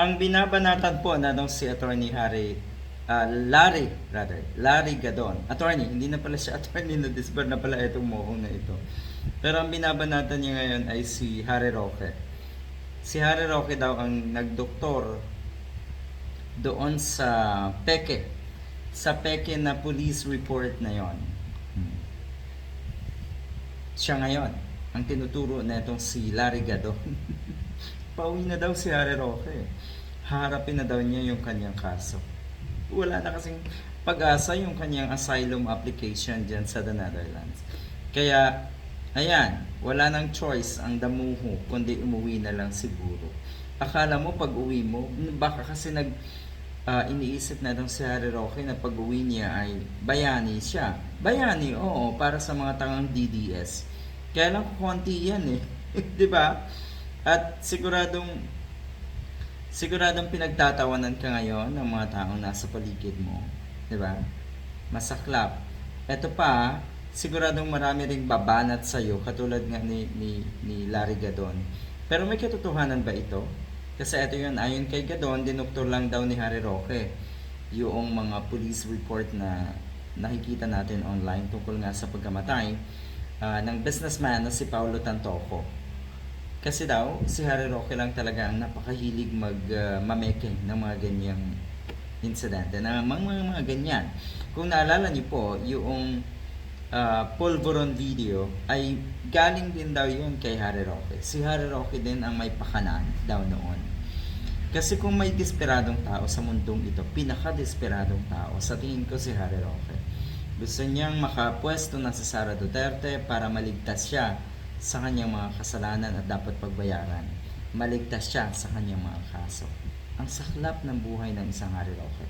Ang binabanatan po na nung si Attorney Harry, ah, Larry, rather, Larry Gadon. Attorney, hindi na pala siya attorney na disbar na pala itong mohong na ito. Pero ang binabanatan niya ngayon ay si Harry Roque. Si Harry Roque daw ang nagdoktor doon sa Peke. Sa Peke na police report na yon. Hmm. Siya ngayon, ang tinuturo na itong si Larry Gadon. Pauwi na daw si Harry Roque. Harapin na daw niya yung kanyang kaso. Wala na kasing pag-asa yung kanyang asylum application dyan sa the Netherlands. Kaya, ayan, wala nang choice ang damuho, kundi umuwi na lang siguro. Akala mo pag uwi mo, baka kasi nag ah, iniisip na si Harry Roque na pag uwi niya ay bayani siya. Bayani, oo, para sa mga tangang DDS. Kaya lang konti yan eh. 'Di ba? At siguradong siguradong pinagtatawanan ka ngayon ng mga taong nasa paligid mo. 'Di ba? Masaklap. Ito pa, siguradong marami ring babanat sa iyo katulad nga ni, ni, ni Larry Gadon. Pero may katotohanan ba ito? Kasi ito yun, ayon kay Gadon, dinoktor lang daw ni Harry Roque yung mga police report na nakikita natin online tungkol nga sa pagkamatay ah, ng businessman na si Paulo Tantoco. Kasi daw, si Harry Roque lang talaga ang napakahilig mag ah, mameke ng mga ganyang insidente, na mga, mga, mga ganyan. Kung naalala niyo po, yung ah, Polvoron video ay galing din daw yun kay Harry Roque. Si Harry Roque din ang may pakanan daw noon. Kasi kung may desperadong tao sa mundong ito, pinaka-desperadong tao, sa tingin ko si Harry Roque. Gusto niyang makapwesto na si Sara Duterte para maligtas siya sa kanyang mga kasalanan at dapat pagbayaran. Maligtas siya sa kanyang mga kaso. Ang saklap ng buhay ng isang Harry Roque.